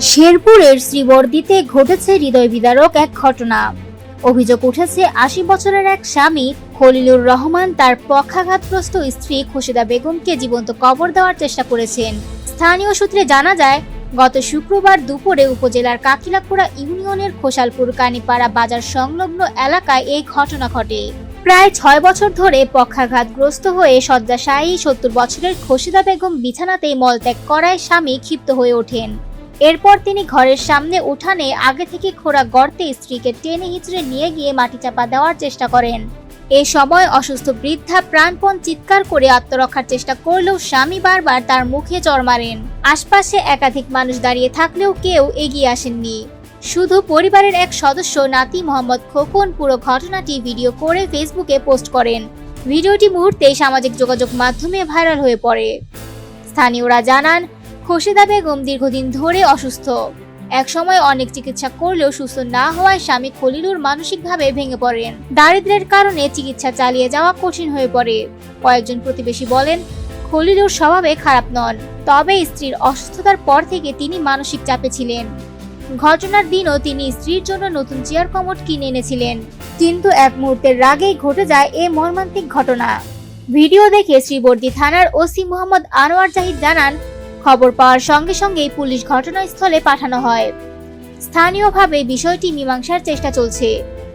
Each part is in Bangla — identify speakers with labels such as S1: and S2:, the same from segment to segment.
S1: শেরপুরের শ্রীবর্দিতে ঘটেছে হৃদয় বিদারক এক ঘটনা। অভিযোগ উঠেছে, আশি বছরের এক স্বামী খলিলুর রহমান তার পক্ষাঘাতগ্রস্ত স্ত্রী খুশিদা বেগমকে জীবন্ত কবর দেওয়ার চেষ্টা করেছেন। স্থানীয় সূত্রে জানা যায়, গত শুক্রবার দুপুরে উপজেলার কাকিলাপুরা ইউনিয়নের খোসালপুর কানিপাড়া বাজার সংলগ্ন এলাকায় এই ঘটনা ঘটে। প্রায় ছয় বছর ধরে পক্ষাঘাতগ্রস্ত হয়ে শয্যাশায়ী সত্তর বছরের খসিদা বেগম বিছানাতেই মলত্যাগ করায় স্বামী ক্ষিপ্ত হয়ে ওঠেন। এরপর তিনি ঘরের সামনে উঠানে আগে থেকে খোঁড়া গর্তে স্ত্রীকে টেনে হিচড়ে নিয়ে গিয়ে মাটি চাপা দেওয়ার চেষ্টা করেন। এ সময় অসুস্থ বৃদ্ধা প্রাণপণ চিৎকার করে আত্মরক্ষার চেষ্টা করলেও স্বামী বারবার তার মুখে চর মারেন। আশপাশে একাধিক মানুষ দাঁড়িয়ে থাকলেও কেউ এগিয়ে আসেননি। শুধু পরিবারের এক সদস্য নাতি মোহাম্মদ খোকন পুরো ঘটনাটি ভিডিও করে ফেসবুকে পোস্ট করেন। ভিডিওটি মুহূর্তেই সামাজিক যোগাযোগ মাধ্যমে ভাইরাল হয়ে পড়ে। স্থানীয়রা জানান খোশেদা বেগম দীর্ঘদিন ধরে অসুস্থ। একসময় অনেক চিকিৎসা করলেও সুস্থ না হওয়ায় স্বামী খলিলুর মানসিকভাবে ভেঙে পড়েন। দারিদ্র্যের কারণে চিকিৎসা চালিয়ে যাওয়া কঠিন হয়ে পড়ে। কয়েকজন প্রতিবেশী বলেন, খলিলুর স্বভাবে খারাপ নন, তবে স্ত্রীর অসুস্থতার পর থেকে তিনি মানসিক চাপে ছিলেন। ঘটনার দিনও তিনি স্ত্রীর জন্য নতুন চেয়ার কমোড কিনে এনেছিলেন। কিন্তু এক মুহূর্তের রাগেই ঘটে যায় এ মর্মান্তিক ঘটনা। ভিডিও দেখে শ্রীবর্দী থানার ওসি মোহাম্মদ আনোয়ার জাহিদ জানান খবর পাওয়ার সঙ্গে সঙ্গেই পুলিশ ঘটনাস্থলে পাঠানো হয়। স্থানীয়ভাবে বিষয়টি মীমাংসার চেষ্টা চলছে।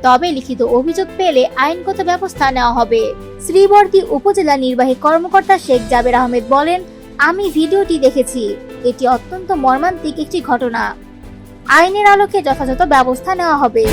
S1: তবে লিখিত অভিযোগ পেলে আইনগত ব্যবস্থা নেওয়া হবে। শ্রীবর্দী উপজেলা নির্বাহী কর্মকর্তা শেখ জাবের আহমেদ বলেন, আমি ভিডিওটি দেখেছি। এটি অত্যন্ত মর্মান্তিক একটি ঘটনা। আইনের আলোকে যথাযথ ব্যবস্থা নেওয়া হবে।